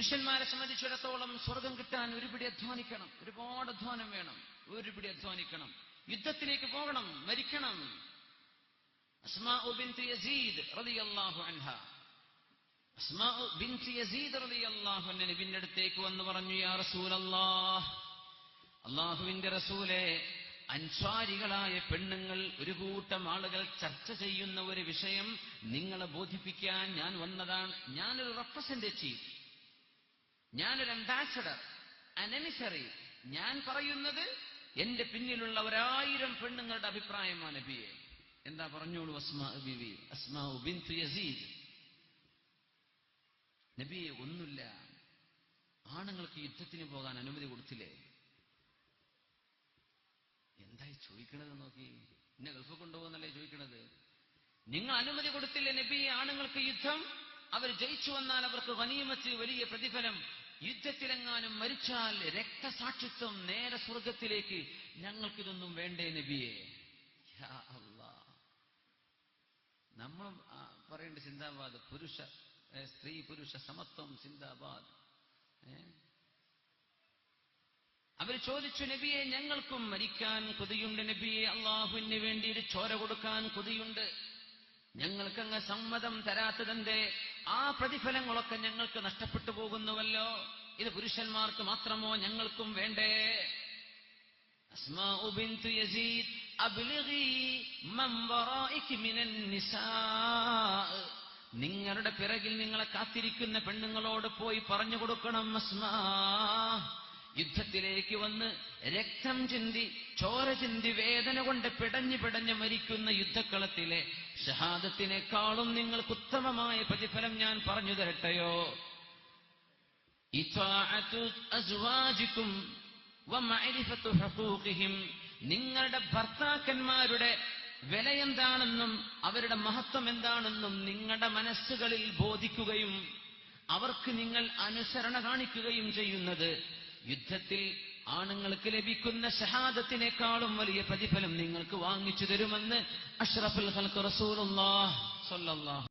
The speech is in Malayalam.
പുരുഷന്മാരെ സംബന്ധിച്ചിടത്തോളം സ്വർഗം കിട്ടാൻ ഒരുപിടി അധ്വാനിക്കണം. ഒരുപാട് അധ്വാനം വേണം. ഒരുപിടി അധ്വാനിക്കണം. യുദ്ധത്തിലേക്ക് പോകണം. മരിക്കണം. നബിന്റെ അടുത്തേക്ക് വന്ന് പറഞ്ഞു യാ റസൂലല്ലാഹ് അള്ളാഹുവിന്റെ റസൂലെ അൻസ്വാരികളായ പെണ്ണുങ്ങൾ ഒരു കൂട്ടം ആളുകൾ ചർച്ച ചെയ്യുന്ന ഒരു വിഷയം നിങ്ങളെ ബോധിപ്പിക്കാൻ ഞാൻ വന്നതാണ്. ഞാനൊരു റെപ്രസെന്റേറ്റീവ് ഞാനൊരു അംബാസഡർ അനമിസറി ഞാൻ പറയുന്നത് എന്റെ പിന്നിലുള്ള ഒരായിരം പെണ്ണുങ്ങളുടെ അഭിപ്രായമാണ് നബിയെ. എന്താ പറഞ്ഞോളൂ അസ്മാ ബിവി? അസ്മാ ബിന്തു യസീദ്. നബിയെ ഒന്നുമില്ല. ആണുങ്ങൾക്ക് യുദ്ധത്തിന് പോകാൻ അനുമതി കൊടുത്തില്ലേ? എന്തായി ചോദിക്കണത് നോക്കി. എന്നെ ഗൾഫ് കൊണ്ടുപോകുന്നല്ലേ ചോദിക്കണത്? നിങ്ങൾ അനുമതി കൊടുത്തില്ലേ നബിയെ? ആണുങ്ങൾക്ക് യുദ്ധം? അവർ ജയിച്ചു വന്നാൽ അവർക്ക് വനീമത്ത് വലിയ പ്രതിഫലം. യുദ്ധത്തിലെങ്ങാനും മരിച്ചാൽ രക്തസാക്ഷിത്വം നേരെ സ്വർഗത്തിലേക്ക് ഞങ്ങൾക്കിതൊന്നും വേണ്ടേ നബിയെ? നമ്മൾ പറയേണ്ട സിന്ദാബാദ് പുരുഷ സ്ത്രീ പുരുഷ സമത്വം സിന്ദാബാദ്. ഏ? അവർ ചോദിച്ചു നബിയെ ഞങ്ങൾക്കും മരിക്കാൻ കൊതിയുണ്ട് നബിയെ. അള്ളാഹുവിന് വേണ്ടി ഒരു ചോര കൊടുക്കാൻ കൊതിയുണ്ട്. ഞങ്ങൾക്കങ്ങ് സമ്മതം തരാത്തതിന്റെ ആ പ്രതിഫലങ്ങളൊക്കെ ഞങ്ങൾക്ക് നഷ്ടപ്പെട്ടു പോകുന്നുവല്ലോ. ഇത് പുരുഷന്മാർക്ക് മാത്രമോ ഞങ്ങൾക്കും വേണ്ടേ? നിങ്ങളുടെ പിറകിൽ നിങ്ങളെ കാത്തിരിക്കുന്ന പെണ്ണുങ്ങളോട് പോയി പറഞ്ഞു കൊടുക്കണം അസ്മാ. യുദ്ധത്തിലേക്ക് വന്ന് രക്തം ചിന്തി ചോര ചിന്തി വേദന കൊണ്ട് പിടഞ്ഞു പിടഞ്ഞു മരിക്കുന്ന യുദ്ധക്കളത്തിലെ ഷഹാദത്തിനേക്കാളും നിങ്ങൾക്ക് ഉത്തമമായ പ്രതിഫലം ഞാൻ പറഞ്ഞു തരട്ടെയോ? നിങ്ങളുടെ ഭർത്താക്കന്മാരുടെ വില എന്താണെന്നും അവരുടെ മഹത്വം എന്താണെന്നും നിങ്ങളുടെ മനസ്സുകളിൽ ബോധിക്കുകയും അവർക്ക് നിങ്ങൾ അനുസരണ കാണിക്കുകയും ചെയ്യുന്നത് യുദ്ധത്തിൽ ആണുങ്ങൾക്ക് ലഭിക്കുന്ന ഷഹാദത്തിനേക്കാളും വലിയ പ്രതിഫലം നിങ്ങൾക്ക് വാങ്ങിച്ചു തരുമെന്ന് അഷ്റഫുൽ ഹൽക്ക് റസൂലുള്ളാഹ്